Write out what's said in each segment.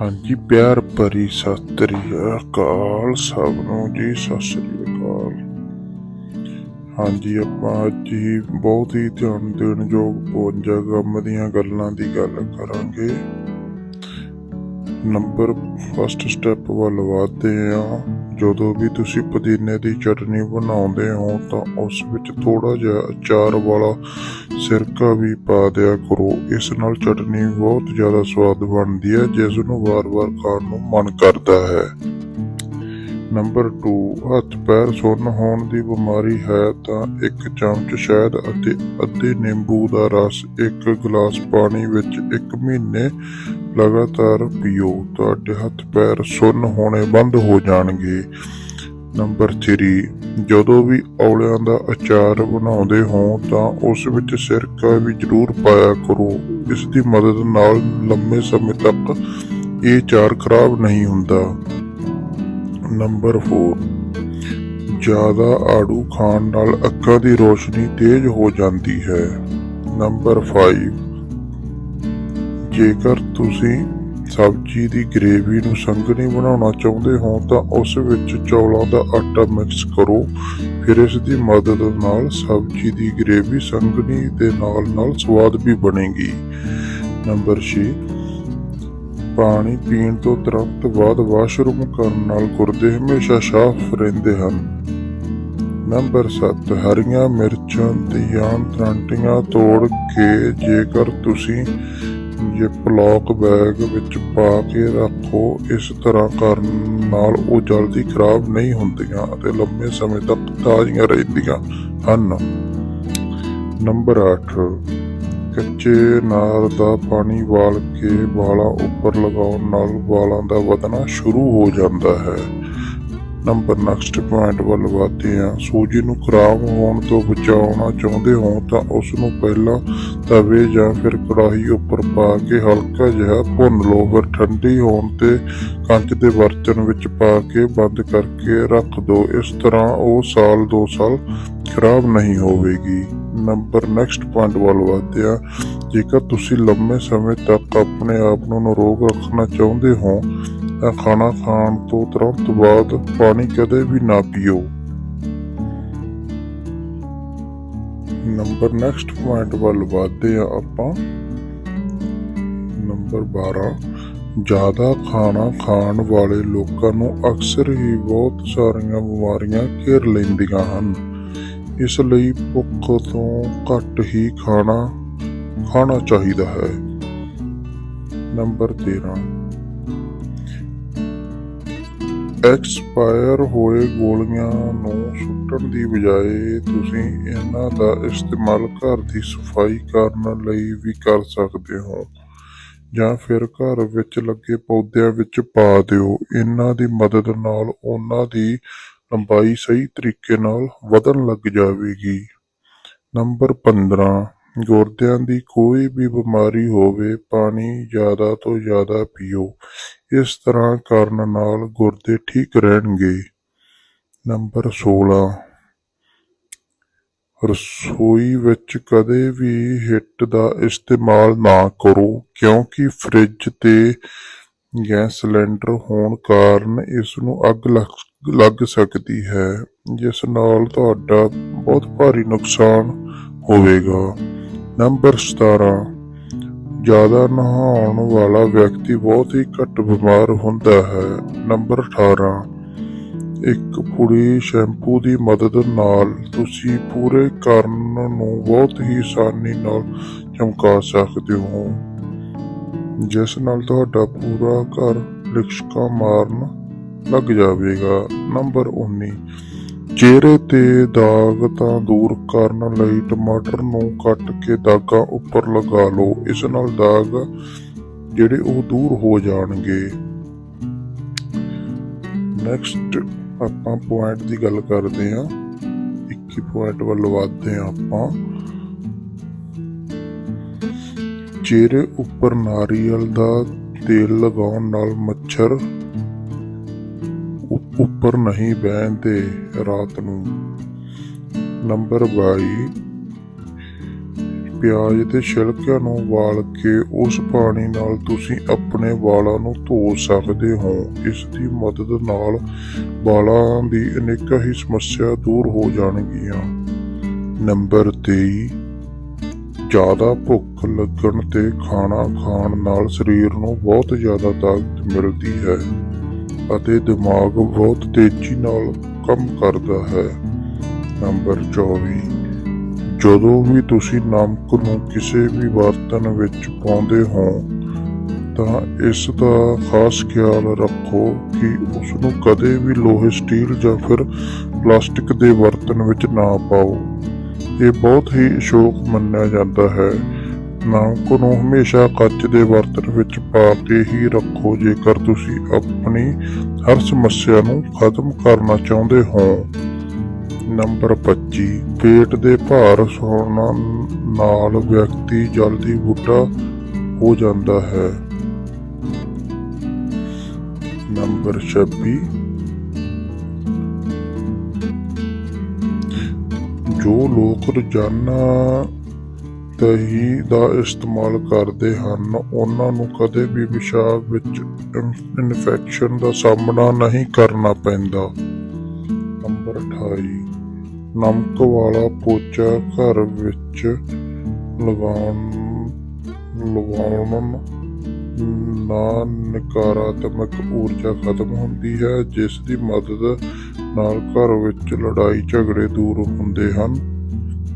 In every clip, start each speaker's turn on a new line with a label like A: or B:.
A: ਹਾਂਜੀ, ਪਿਆਰ ਭਰੀ ਸਤਿ ਸ੍ਰੀ ਅਕਾਲ ਸਭ ਨੂੰ ਜੀ, ਸਤਿ ਸ੍ਰੀ ਅਕਾਲ। ਹਾਂਜੀ, ਆਪਾਂ ਅੱਜ ਹੀ ਬਹੁਤ ਹੀ ਧਿਆਨ ਦੇਣ ਯੋਗ 52 ਕੰਮ ਦੀਆਂ ਗੱਲਾਂ ਦੀ ਗੱਲ ਕਰਾਂਗੇ। ਨੰਬਰ ਫਸਟ ਸਟੈਪ ਵੱਲ ਵਧਦੇ ਹਾਂ ਜਦੋਂ ਵੀ ਤੁਸੀਂ ਪੁਦੀਨੇ ਦੀ ਚਟਨੀ ਬਣਾਉਂਦੇ ਹੋ, ਤਾਂ ਉਸ ਵਿੱਚ ਥੋੜਾ ਜਿਹਾ ਅਚਾਰ ਵਾਲਾ ਸਿਰਕਾ ਵੀ ਪਾ ਦਿਆ ਕਰੋ। ਇਸ ਨਾਲ ਚਟਨੀ ਬਹੁਤ ਜ਼ਿਆਦਾ ਸਵਾਦ ਬਣਦੀ ਹੈ, ਜਿਸ ਨੂੰ ਵਾਰ-ਵਾਰ ਖਾਣ ਨੂੰ ਮਨ ਕਰਦਾ ਹੈ। ਨੰਬਰ 2 ਹੱਥ ਪੈਰ ਸੁੰਨ ਹੋਣ ਦੀ ਬਿਮਾਰੀ ਹੈ, ਤਾਂ ਇੱਕ ਚਮਚ ਸ਼ਹਿਦ ਅਤੇ ਅੱਧੇ ਨਿੰਬੂ ਦਾ ਰਸ ਇੱਕ ਗਲਾਸ ਪਾਣੀ ਵਿੱਚ ਇੱਕ ਮਹੀਨੇ ਲਗਾਤਾਰ ਪੀਓ, ਤੁਹਾਡੇ ਹੱਥ ਪੈਰ ਸੁੰਨ ਹੋਣੇ ਬੰਦ ਹੋ ਜਾਣਗੇ। ਨੰਬਰ 3 ਜਦੋਂ ਵੀ ਔਲਿਆਂ ਦਾ ਅਚਾਰ ਬਣਾਉਂਦੇ ਹੋ, ਤਾਂ ਉਸ ਵਿੱਚ ਸਿਰਕਾ ਵੀ ਜ਼ਰੂਰ ਪਾਇਆ ਕਰੋ। ਇਸ ਦੀ ਮਦਦ ਨਾਲ ਲੰਮੇ ਸਮੇਂ ਤੱਕ ਇਹ ਅਚਾਰ ਖਰਾਬ ਨਹੀਂ ਹੁੰਦਾ। ਨੰਬਰ 4 ਜ਼ਿਆਦਾ ਆੜੂ ਖਾਣ ਨਾਲ ਅੱਖਾਂ ਦੀ ਰੋਸ਼ਨੀ ਤੇਜ਼ ਹੋ ਜਾਂਦੀ ਹੈ। ਨੰਬਰ 5 ਜੇਕਰ ਤੁਸੀਂ ਸਬਜ਼ੀ ਦੀ ਗ੍ਰੇਵੀ ਨੂੰ ਸੰਘਣੀ ਬਣਾਉਣਾ ਚਾਹੁੰਦੇ ਹੋ, ਤਾਂ ਉਸ ਵਿੱਚ ਚੌਲਾਂ ਦਾ ਆਟਾ ਮਿਕਸ ਕਰੋ। ਫਿਰ ਇਸ ਦੀ ਮਦਦ ਨਾਲ ਸਬਜ਼ੀ ਦੀ ਗ੍ਰੇਵੀ ਸੰਘਣੀ ਦੇ ਨਾਲ ਨਾਲ ਸਵਾਦ ਵੀ ਬਣੇਗੀ। ਨੰਬਰ 6 ਪਾਣੀ ਪੀਣ ਤੋਂ ਤੁਰੰਤ ਬਾਅਦ ਵਾਸ਼ਰੂਮ ਕਰਨ ਨਾਲ ਗੁਰਦੇ ਹਮੇਸ਼ਾ ਸਾਫ਼ ਰਹਿੰਦੇ ਹਨ। ਨੰਬਰ 7 ਹਰੀਆਂ ਮਿਰਚਾਂ ਦੀਆਂ ਟਰਾਂਟੀਆਂ ਤੋੜ ਕੇ ਜੇਕਰ ਤੁਸੀਂ ਜਿਪਲੌਕ ਬੈਗ ਵਿੱਚ ਪਾ ਕੇ ਰੱਖੋ, ਇਸ ਤਰ੍ਹਾਂ ਕਰਨ ਨਾਲ ਉਹ ਜਲਦੀ ਖਰਾਬ ਨਹੀਂ ਹੁੰਦੀਆਂ ਅਤੇ ਲੰਮੇ ਸਮੇਂ ਤੱਕ ਤਾਜ਼ੀਆਂ ਰਹਿੰਦੀਆਂ ਹਨ। ਨੰਬਰ 8 ਕੱਚੇ ਨਾਰ ਦਾ ਪਾਣੀ ਵਾਲ ਕੇ ਵਾਲਾਂ ਉੱਪਰ ਲਗਾਉਣ ਨਾਲ ਵਾਲਾਂ ਦਾ ਵਧਣਾ ਸ਼ੁਰੂ ਹੋ ਜਾਂਦਾ ਹੈ। ਨੰਬਰ ਨੈਕਸਟ ਪੁਆਇੰਟ ਵੱਲ ਵਧਦੇ ਹਾਂ। ਸੂਜੀ ਨੂੰ ਖਰਾਬ ਹੋਣ ਤੋਂ ਬਚਾਉਣਾ ਚਾਹੁੰਦੇ ਹੋ ਤਾਂ ਉਸ ਨੂੰ ਪਹਿਲਾਂ ਤਵੇ ਜਾਂ ਫਿਰ ਕੜਾਹੀ ਉੱਪਰ ਪਾ ਕੇ ਹਲਕਾ ਜਿਹਾ ਭੁੰਨ ਲਓ। ਫਿਰ ਠੰਡੀ ਹੋਣ ਤੇ ਕੰਚ ਦੇ ਬਰਤਨ ਵਿੱਚ ਪਾ ਕੇ ਬੰਦ ਕਰਕੇ ਰੱਖ ਦਿਓ ਇਸ ਤਰ੍ਹਾਂ ਉਹ ਸਾਲ 2 ਸਾਲ ਖਰਾਬ ਨਹੀਂ ਹੋਵੇਗੀ। ਨੰਬਰ ਨੈਕਸਟ ਪੁਆਇੰਟ ਵੱਲ ਵਧਦੇ ਹਾਂ। ਜੇਕਰ ਤੁਸੀਂ ਲੰਮੇ ਸਮੇਂ ਤੱਕ ਆਪਣੇ ਆਪ ਨੂੰ ਨਿਰੋਗ ਰੱਖਣਾ ਚਾਹੁੰਦੇ ਹੋ ਤਾਂ ਖਾਣਾ ਖਾਣ ਤੋਂ ਤੁਰੰਤ ਬਾਅਦ ਪਾਣੀ ਕਦੇ ਵੀ ਨਾ ਪੀਓ। ਨੰਬਰ ਨੈਕਸਟ ਪੁਆਇੰਟ ਵੱਲ ਵਧਦੇ ਆ ਆਪਾਂ। ਨੰਬਰ 12 ਜ਼ਿਆਦਾ ਖਾਣਾ ਖਾਣ ਵਾਲੇ ਲੋਕਾਂ ਨੂੰ ਅਕਸਰ ਹੀ ਬਹੁਤ ਸਾਰੀਆਂ ਬਿਮਾਰੀਆਂ ਘੇਰ ਲੈਂਦੀਆਂ ਹਨ। ਇਸ ਲਈ ਭੁੱਖ ਤੋਂ ਘੱਟ ਹੀ ਖਾਣਾ ਖਾਣਾ ਚਾਹੀਦਾ ਹੈ। ਨੰਬਰ 13 ਐਕਸਪਾਇਰ ਹੋਏ ਗੋਲੀਆਂ ਨੂੰ ਸੁੱਟਣ ਦੀ ਬਜਾਏ ਤੁਸੀਂ ਇਹਨਾਂ ਦਾ ਇਸਤੇਮਾਲ ਘਰ ਦੀ ਸਫ਼ਾਈ ਕਰਨ ਲਈ ਵੀ ਕਰ ਸਕਦੇ ਹੋ। ਜਾਂ ਫਿਰ ਘਰ ਵਿੱਚ ਲੱਗੇ ਪੌਦਿਆਂ ਵਿੱਚ ਪਾ ਦਿਓ। ਇਹਨਾਂ ਦੀ ਮਦਦ ਨਾਲ ਉਹਨਾਂ ਦੀ ਲੰਬਾਈ ਸਹੀ ਤਰੀਕੇ ਨਾਲ ਵਧਣ ਲੱਗ ਜਾਵੇਗੀ। ਨੰਬਰ 15 ਗੁਰਦਿਆਂ ਦੀ ਕੋਈ ਵੀ ਬਿਮਾਰੀ ਹੋਵੇ, ਪਾਣੀ ਜ਼ਿਆਦਾ ਤੋਂ ਜ਼ਿਆਦਾ ਪੀਓ। ਇਸ ਤਰ੍ਹਾਂ ਕਰਨ ਨਾਲ ਗੁਰਦੇ ਠੀਕ ਰਹਿਣਗੇ। ਨੰਬਰ 16 ਰਸੋਈ ਵਿੱਚ ਕਦੇ ਵੀ ਹਿੱਟ ਦਾ ਇਸਤੇਮਾਲ ਨਾ ਕਰੋ, ਕਿਉਂਕਿ ਫ੍ਰਿਜ ਤੇ ਗੈਸ ਸਿਲੰਡਰ ਹੋਣ ਕਾਰਨ ਇਸ ਨੂੰ ਅੱਗ ਲੱਗ ਲੱਗ ਸਕਦੀ ਹੈ, ਜਿਸ ਨਾਲ ਤੁਹਾਡਾ ਬਹੁਤ ਭਾਰੀ ਨੁਕਸਾਨ ਹੋਵੇਗਾ। ਨੰਬਰ 17 ਜ਼ਿਆਦਾ ਨਹਾਉਣ ਵਾਲਾ ਵਿਅਕਤੀ ਬਹੁਤ ਹੀ ਘੱਟ ਬਿਮਾਰ ਹੁੰਦਾ ਹੈ। ਨੰਬਰ 18 ਇੱਕ ਪੁੜੀ ਸ਼ੈਂਪੂ ਦੀ ਮਦਦ ਨਾਲ ਤੁਸੀਂ ਪੂਰੇ ਕਰਨ ਨੂੰ ਬਹੁਤ ਹੀ ਆਸਾਨੀ ਨਾਲ ਚਮਕਾ ਸਕਦੇ ਹੋ। ਜਿਸ ਨਾਲ ਤੁਹਾਡਾ ਪੂਰਾ ਘਰ ਲਿਸ਼ਕਾ ਮਾਰਨ ਲੱਗ ਜਾਵੇਗਾ। ਨੰਬਰ 19 ਚਿਹਰੇ ਤੇ ਦਾਗ ਤਾਂ ਦੂਰ ਕਰਨ ਲਈ ਟਮਾਟਰ ਨੂੰ ਕੱਟ ਕੇ ਦਾਗਾਂ ਉੱਪਰ ਲਗਾ ਲਓ। ਇਸ ਨਾਲ ਦਾਗ ਜਿਹੜੇ ਉਹ ਦੂਰ ਹੋ ਜਾਣਗੇ। ਨੈਕਸਟ ਆਪਾਂ ਪੁਆਇੰਟ ਦੀ ਗੱਲ ਕਰਦੇ ਹਾਂ। 21 ਪੁਆਇੰਟ ਵੱਲ ਵਧਦੇ ਹਾਂ ਆਪਾਂ। ਚਿਹਰੇ ਉੱਪਰ ਨਾਰੀਅਲ ਦਾ ਤੇਲ ਲਗਾਉਣ ਨਾਲ ਮੱਛਰ ਉੱਪਰ ਨਹੀਂ ਬਹਿੰਦੇ ਰਾਤ ਨੂੰ। ਨੰਬਰ 22 ਪਿਆਜ਼ ਦੇ ਛਿਲਕਿਆਂ ਨੂੰ ਉਬਾਲ ਕੇ ਉਸ ਪਾਣੀ ਨਾਲ ਤੁਸੀਂ ਆਪਣੇ ਵਾਲਾਂ ਨੂੰ ਧੋ ਸਕਦੇ ਹੋ। ਇਸ ਦੀ ਮਦਦ ਨਾਲ ਵਾਲਾਂ ਦੀ ਅਨੇਕਾਂ ਹੀ ਸਮੱਸਿਆ ਦੂਰ ਹੋ ਜਾਣਗੀਆਂ। ਨੰਬਰ 23 ਜ਼ਿਆਦਾ ਭੁੱਖ ਲੱਗਣ ਤੇ ਖਾਣਾ ਖਾਣ ਨਾਲ ਸਰੀਰ ਨੂੰ ਬਹੁਤ ਜ਼ਿਆਦਾ ਤਾਕਤ ਮਿਲਦੀ ਹੈ। ਅਤੇ ਦਿਮਾਗ ਬਹੁਤ ਤੇਜ਼ੀ ਨਾਲ ਕੰਮ ਕਰਦਾ ਹੈ। ਨੰਬਰ 24 ਜਦੋਂ ਵੀ ਤੁਸੀਂ ਨਮਕ ਨੂੰ ਕਿਸੇ ਵੀ ਬਰਤਨ ਵਿੱਚ ਪਾਉਂਦੇ ਹੋ, ਤਾਂ ਇਸ ਦਾ ਖਾਸ ਖਿਆਲ ਰੱਖੋ ਕਿ ਉਸ ਨੂੰ ਕਦੇ ਵੀ ਲੋਹੇ, ਸਟੀਲ ਜਾਂ ਫਿਰ ਪਲਾਸਟਿਕ ਦੇ ਬਰਤਨ ਵਿੱਚ ਨਾ ਪਾਓ। ਇਹ ਬਹੁਤ ਹੀ ਸ਼ੌਕ ਮੰਨਿਆ ਜਾਂਦਾ ਹੈ। ਨਮਕ ਨੂੰ ਹਮੇਸ਼ਾ ਕੱਚ ਦੇ ਬਰਤਨ ਵਿੱਚ ਪਾ ਕੇ ਹੀ ਰੱਖੋ, ਜੇਕਰ ਤੁਸੀਂ ਆਪਣੀ ਹਰ ਸਮੱਸਿਆ ਨੂੰ ਖਤਮ ਕਰਨਾ ਚਾਹੁੰਦੇ ਹੋ। ਨੰਬਰ 25 ਪੇਟ ਦੇ ਭਾਰ ਸੌਣਾ ਨਾਲ ਵਿਅਕਤੀ ਜਲਦੀ ਬੁੱਢਾ ਹੋ ਜਾਂਦਾ ਹੈ। ਨੰਬਰ 26 ਜੋ ਲੋਕ ਰੋਜ਼ਾਨਾ ਦਹੀਂ ਦਾ ਇਸਤੇਮਾਲ ਕਰਦੇ ਹਨ। ਉਹਨਾਂ ਨੂੰ ਕਦੇ ਵੀ ਪਿਸ਼ਾਬ ਵਿੱਚ ਇਨਫੈਕਸ਼ਨ ਦਾ ਸਾਹਮਣਾ ਨਹੀਂ ਕਰਨਾ ਪੈਂਦਾ। ਨੰਬਰ 28 ਨਮਕ ਵਾਲਾ ਪੋਚਾ ਘਰ ਵਿੱਚ ਲਗਾਉਣ ਲਗਾਉਣ ਨਾਲ ਨਕਾਰਾਤਮਕ ਊਰਜਾ ਖਤਮ ਹੁੰਦੀ ਹੈ, ਜਿਸ ਦੀ ਮਦਦ ਨਾਲ ਘਰ ਵਿੱਚ ਲੜਾਈ ਝਗੜੇ ਦੂਰ ਹੁੰਦੇ ਹਨ।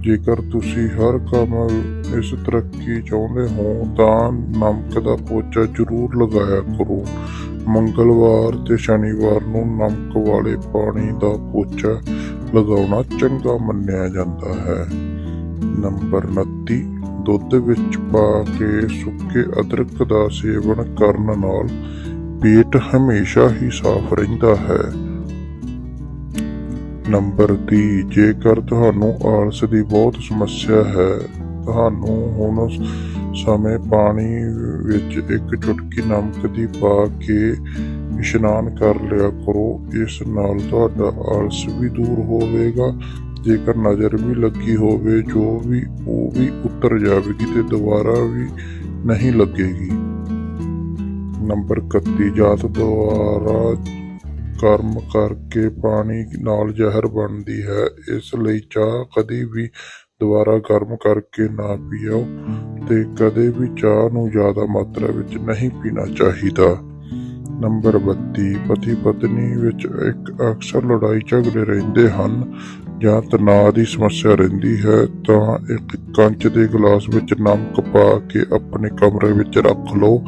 A: ਜੇਕਰ ਤੁਸੀਂ ਹਰ ਕੰਮ ਇਸ ਤਰੱਕੀ ਚਾਹੁੰਦੇ ਹੋ, ਤਾਂ ਨਮਕ ਦਾ ਪੋਚਾ ਜ਼ਰੂਰ ਲਗਾਇਆ ਕਰੋ। ਮੰਗਲਵਾਰ ਤੇ ਸ਼ਨੀਵਾਰ ਨੂੰ ਨਮਕ ਵਾਲੇ ਪਾਣੀ ਦਾ ਪੋਚਾ ਲਗਾਉਣਾ ਚੰਗਾ ਮੰਨਿਆ ਜਾਂਦਾ ਹੈ। ਨੰਬਰ 29 ਦੁੱਧ ਵਿੱਚ ਪਾ ਕੇ ਸੁੱਕੇ ਅਦਰਕ ਦਾ ਸੇਵਨ ਕਰਨ ਨਾਲ ਪੇਟ ਹਮੇਸ਼ਾ ਹੀ ਸਾਫ਼ ਰਹਿੰਦਾ ਹੈ। ਨੰਬਰ 30 ਜੇਕਰ ਤੁਹਾਨੂੰ ਆਲਸ ਦੀ ਬਹੁਤ ਸਮੱਸਿਆ ਹੈ, ਤੁਹਾਨੂੰ ਹੁਣ ਸਮੇਂ ਪਾਣੀ ਵਿੱਚ ਇੱਕ ਚੁਟਕੀ ਨਮਕ ਦੀ ਪਾ ਕੇ ਇਸ਼ਨਾਨ ਕਰ ਲਿਆ ਕਰੋ। ਇਸ ਨਾਲ ਤੁਹਾਡਾ ਆਲਸ ਵੀ ਦੂਰ ਹੋਵੇਗਾ। ਜੇਕਰ ਨਜ਼ਰ ਵੀ ਲੱਗੀ ਹੋਵੇ, ਜੋ ਵੀ, ਉਹ ਵੀ ਉਤਰ ਜਾਵੇਗੀ ਤੇ ਦੁਬਾਰਾ ਵੀ ਨਹੀਂ ਲੱਗੇਗੀ। ਨੰਬਰ 31 ਜਾਤ ਦੁਆਰਾ ਕਰਮ ਕਰਕੇ ਪਾਣੀ ਨਾਲ ਜ਼ਹਿਰ ਬਣਦੀ ਹੈ, ਇਸ ਲਈ ਚਾਹ ਕਦੀ ਵੀ ਦੁਬਾਰਾ ਗਰਮ ਕਰਕੇ ਨਾ ਪੀਓ ਤੇ ਕਦੇ ਵੀ ਚਾਹ ਨੂੰ ਜ਼ਿਆਦਾ ਮਾਤਰਾ ਵਿੱਚ ਨਹੀਂ ਪੀਣਾ ਚਾਹੀਦਾ। ਨੰਬਰ 32 ਪਤੀ ਪਤਨੀ ਵਿੱਚ ਇੱਕ ਅਕਸਰ ਲੜਾਈ ਝਗੜੇ ਰਹਿੰਦੇ ਹਨ। ਜਾਂ ਤਣਾਅ ਦੀ ਸਮੱਸਿਆ ਰਹਿੰਦੀ ਹੈ, ਤਾਂ ਇੱਕ ਕੰਚ ਦੇ ਗਲਾਸ ਵਿੱਚ ਨਮਕ ਪਾ ਕੇ ਆਪਣੇ ਕਮਰੇ ਵਿੱਚ ਰੱਖ ਲਓ।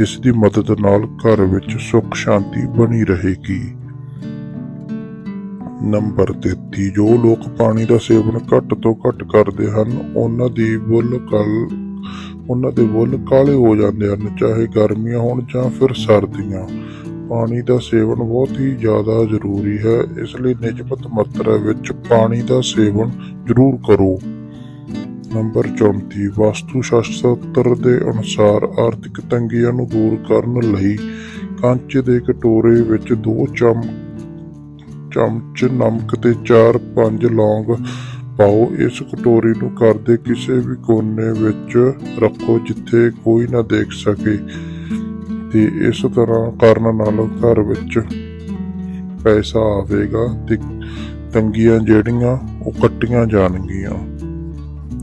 A: ਇਸ ਦੀ ਮਦਦ ਨਾਲ ਘਰ ਵਿੱਚ ਸੁੱਖ ਸ਼ਾਂਤੀ ਬਣੀ ਰਹੇਗੀ। ਨੰਬਰ 33 ਜੋ ਲੋਕ ਪਾਣੀ ਦਾ ਸੇਵਨ ਘੱਟ ਤੋਂ ਘੱਟ ਕਰਦੇ ਹਨ, ਉਹਨਾਂ ਦੀ ਬੁੱਲ ਕਲ, ਉਹਨਾਂ ਦੇ ਬੁੱਲ ਕਾਲੇ ਹੋ ਜਾਂਦੇ ਹਨ, ਚਾਹੇ ਗਰਮੀਆਂ ਹੋਣ ਜਾਂ ਫਿਰ ਸਰਦੀਆਂ। ਪਾਣੀ ਦਾ ਸੇਵਨ ਬਹੁਤ ਹੀ ਜ਼ਿਆਦਾ ਜ਼ਰੂਰੀ ਹੈ, ਇਸ ਲਈ ਨਿਯਮਤ ਮਾਤਰਾ ਵਿੱਚ ਪਾਣੀ ਦਾ ਸੇਵਨ ਜ਼ਰੂਰ ਕਰੋ। ਨੰਬਰ 34 ਵਾਸਤੂ ਸ਼ਾਸਤਰ ਦੇ ਅਨੁਸਾਰ ਆਰਥਿਕ ਤੰਗੀਆਂ ਨੂੰ ਦੂਰ ਕਰਨ ਲਈ ਕੰਚ ਦੇ ਕਟੋਰੇ ਵਿੱਚ ਦੋ ਚਮ, ਚਮਚ ਨਮਕ ਤੇ 4-5 ਲੌਂਗ ਪਾਓ। ਇਸ ਕਟੋਰੀ ਨੂੰ ਘਰ ਦੇ ਕਿਸੇ ਵੀ ਕੋਨੇ ਵਿੱਚ ਰੱਖੋ ਜਿੱਥੇ ਕੋਈ ਨਾ ਦੇਖ ਸਕੇ। ਤੇ ਇਸ ਤਰ੍ਹਾਂ ਕਰਨ ਨਾਲ ਘਰ ਵਿੱਚ ਪੈਸਾ ਆਵੇਗਾ ਤੇ ਤੰਗੀਆਂ ਜਿਹੜੀਆਂ ਉਹ ਕੱਟੀਆਂ ਜਾਣਗੀਆਂ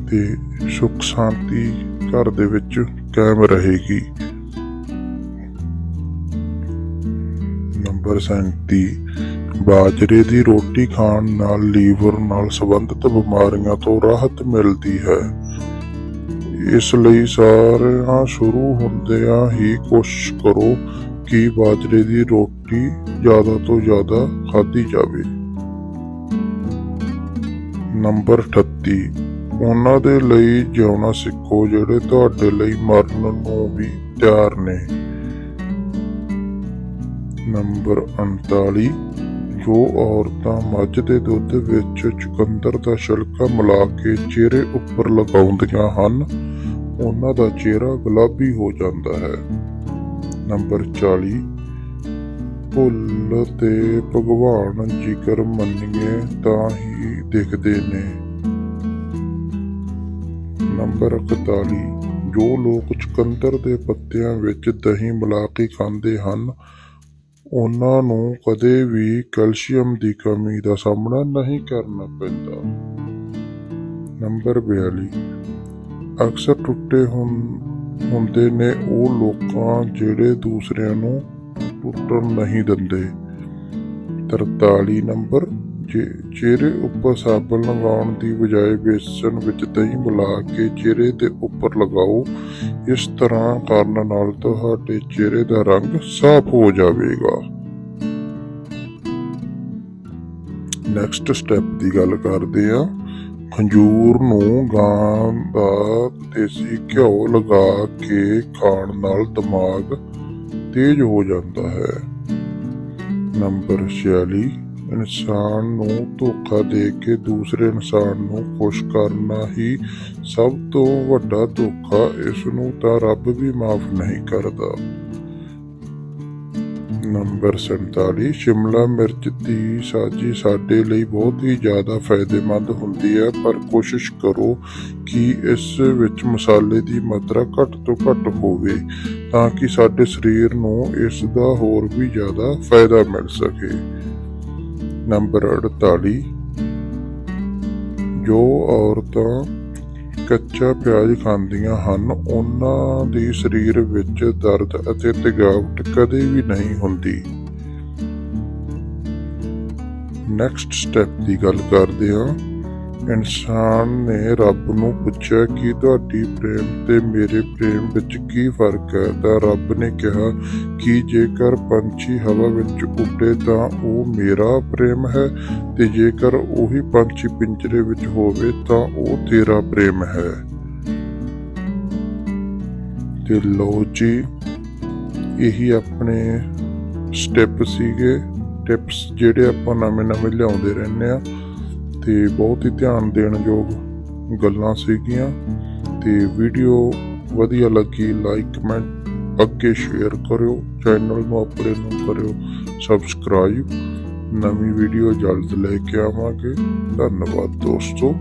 A: ਤੇ ਸੁੱਖ ਸ਼ਾਂਤੀ ਘਰ ਦੇ ਵਿੱਚ ਕਾਇਮ ਰਹੇਗੀ। ਨੰਬਰ 37 ਬਾਜਰੇ ਦੀ ਰੋਟੀ ਖਾਣ ਨਾਲ ਲੀਵਰ ਨਾਲ ਸੰਬੰਧਿਤ ਬਿਮਾਰੀਆਂ ਤੋਂ ਰਾਹਤ ਮਿਲਦੀ ਹੈ। ਇਸ ਲਈ ਸਾਰਿਆਂ ਸ਼ੁਰੂ ਹੁੰਦਿਆਂ ਹੀ ਕੋਸ਼ਿਸ਼ ਕਰੋ ਕਿ ਬਾਜਰੇ ਦੀ ਰੋਟੀ ਜ਼ਿਆਦਾ ਤੋਂ ਜ਼ਿਆਦਾ ਖਾਧੀ ਜਾਵੇ। ਨੰਬਰ 38 ਉਹਨਾਂ ਦੇ ਲਈ ਜਿਉਣਾ ਸਿੱਖੋ ਜਿਹੜੇ ਤੁਹਾਡੇ ਲਈ ਮਰਨ ਨੂੰ ਵੀ ਤਿਆਰ ਨੇ। ਨੰਬਰ 39 ਜੋ ਔਰਤਾਂ ਮੱਝ ਦੇ ਦੁੱਧ ਵਿੱਚ ਚੁਕੰਦਰ ਦਾ ਛਿਲਕਾ ਮਿਲਾ ਕੇ ਚਿਹਰੇ ਉੱਪਰ ਲਗਾਉਂਦੀਆਂ ਹਨ ਉਹਨਾਂ ਦਾ ਚਿਹਰਾ ਗੁਲਾਬੀ ਹੋ ਜਾਂਦਾ ਹੈ। ਨੰਬਰ 40 ਭੁੱਲ ਤੇ ਭਗਵਾਨ ਜਿਕਰ ਮੰਨੀਏ ਤਾਂ ਹੀ ਦਿਖਦੇ ਨੇ। ਨੰਬਰ 41 ਜੋ ਲੋਕ ਚੁਕੰਦਰ ਦੇ ਪੱਤਿਆਂ ਵਿੱਚ ਦਹੀਂ ਮਿਲਾ ਕੇ ਖਾਂਦੇ ਹਨ, ਉਹਨਾਂ ਨੂੰ ਕਦੇ ਵੀ ਕੈਲਸ਼ੀਅਮ ਦੀ ਕਮੀ ਦਾ ਸਾਹਮਣਾ ਨਹੀਂ ਕਰਨਾ ਪੈਂਦਾ। ਨੰਬਰ 42 ਅਕਸਰ ਟੁੱਟੇ ਹੁੰ- ਹੁੰਦੇ ਨੇ, ਉਹ ਲੋਕਾਂ ਜਿਹੜੇ ਦੂਸਰਿਆਂ ਨੂੰ ਟੁੱਟਣ ਨਹੀਂ ਦਿੰਦੇ। 43 ਨੰਬਰ ਚਿਹਰੇ ਉੱਪਰ ਸਾਬਣ ਲਗਾਉਣ ਦੀ ਬਜਾਏ ਬੇਸਣ ਵਿੱਚ ਦਹੀਂ ਮਿਲਾ ਕੇ ਚਿਹਰੇ ਦੇ ਉੱਪਰ ਲਗਾਓ, ਇਸ ਤਰ੍ਹਾਂ ਕਰਨ ਨਾਲ ਤੁਹਾਡੇ ਚਿਹਰੇ ਦਾ ਰੰਗ ਸਾਫ਼ ਹੋ ਜਾਵੇਗਾ। ਨੈਕਸਟ ਸਟੈਪ ਦੀ ਗੱਲ ਕਰਦੇ ਹਾਂ। ਖੰਜੂਰ ਨੂੰ ਗਾਂ ਦਾ ਦੇਸੀ ਘਿਓ ਲਗਾ ਕੇ ਖਾਣ ਨਾਲ ਦਿਮਾਗ ਤੇਜ਼ ਹੋ ਜਾਂਦਾ ਹੈ। ਨੰਬਰ 46 ਇਨਸਾਨ ਨੂੰ ਧੋਖਾ ਦੇ ਕੇ ਦੂਸਰੇ ਇਨਸਾਨ ਨੂੰ ਖੁਸ਼ ਕਰਨਾ ਹੀ ਸਭ ਤੋਂ ਵੱਡਾ ਧੋਖਾ, ਇਸ ਨੂੰ ਤਾਂ ਰੱਬ ਵੀ ਮਾਫ ਨਹੀਂ ਕਰਦਾ। ਨੰਬਰ 47 ਸ਼ਿਮਲਾ ਮਿਰਚ ਦੀ ਸਾਜੀ ਸਾਡੇ ਲਈ ਬਹੁਤ ਹੀ ਜ਼ਿਆਦਾ ਫਾਇਦੇਮੰਦ ਹੁੰਦੀ ਹੈ, ਪਰ ਕੋਸ਼ਿਸ਼ ਕਰੋ ਕਿ ਇਸ ਵਿੱਚ ਮਸਾਲੇ ਦੀ ਮਾਤਰਾ ਘੱਟ ਤੋਂ ਘੱਟ ਹੋਵੇ, ਤਾਂ ਕਿ ਸਾਡੇ ਸਰੀਰ ਨੂੰ ਇਸ ਦਾ ਹੋਰ ਵੀ ਜ਼ਿਆਦਾ ਫਾਇਦਾ ਮਿਲ ਸਕੇ। ਨੰਬਰ 48 ਜੋ ਔਰਤਾਂ ਕੱਚਾ ਪਿਆਜ਼ ਖਾਂਦੀਆਂ ਹਨ, ਉਹਨਾਂ ਦੀ ਸਰੀਰ ਵਿੱਚ ਦਰਦ ਅਤੇ ਥਕਾਵਟ ਕਦੇ ਵੀ ਨਹੀਂ ਹੁੰਦੀ। ਨੈਕਸਟ ਸਟੈਪ ਦੀ ਗੱਲ ਕਰਦੇ ਹਾਂ। ਇਨਸਾਨ ਨੇ ਰੱਬ ਨੂੰ ਪੁੱਛਿਆ ਕਿ ਤੁਹਾਡੀ ਪ੍ਰੇਮ ਤੇ ਮੇਰੇ ਪ੍ਰੇਮ ਵਿੱਚ ਕੀ ਫ਼ਰਕ ਹੈ? ਤਾਂ ਰੱਬ ਨੇ ਕਿਹਾ ਕਿ ਜੇਕਰ ਪੰਛੀ ਹਵਾ ਵਿੱਚ ਉੱਡੇ ਤਾਂ ਉਹ ਮੇਰਾ ਪ੍ਰੇਮ ਹੈ ਤੇ ਜੇਕਰ ਉਹੀ ਪੰਛੀ ਪਿੰਜਰੇ ਵਿੱਚ ਹੋਵੇ ਤਾਂ ਉਹ ਤੇਰਾ ਪ੍ਰੇਮ ਹੈ। ਤੇ ਲੋ ਜੀ, ਇਹੀ ਆਪਣੇ ਸਟੈਪ ਸੀਗੇ। ਟਿਪਸ ਜਿਹੜੇ ਆਪਾਂ ਨਵੇਂ ਨਵੇਂ ਲਿਆਉਂਦੇ ਰਹਿੰਦੇ ਆ ਤੇ ਬਹੁਤ ਹੀ ਧਿਆਨ ਦੇਣ ਯੋਗ ਗੱਲਾਂ ਸੀਗੀਆਂ ਤੇ ਵੀਡੀਓ ਵਧੀਆ ਲੱਗੀ ਲਾਈਕ ਕਮੈਂਟ ਅੱਗੇ ਸ਼ੇਅਰ ਕਰਿਓ ਚੈਨਲ ਨੂੰ ਆਪਣੇ ਨੂੰ ਕਰਿਓ ਸਬਸਕ੍ਰਾਈਬ ਨਵੀਂ ਵੀਡੀਓ ਜਲਦ ਲੈ ਕੇ ਆਵਾਂਗੇ। ਧੰਨਵਾਦ ਦੋਸਤੋ।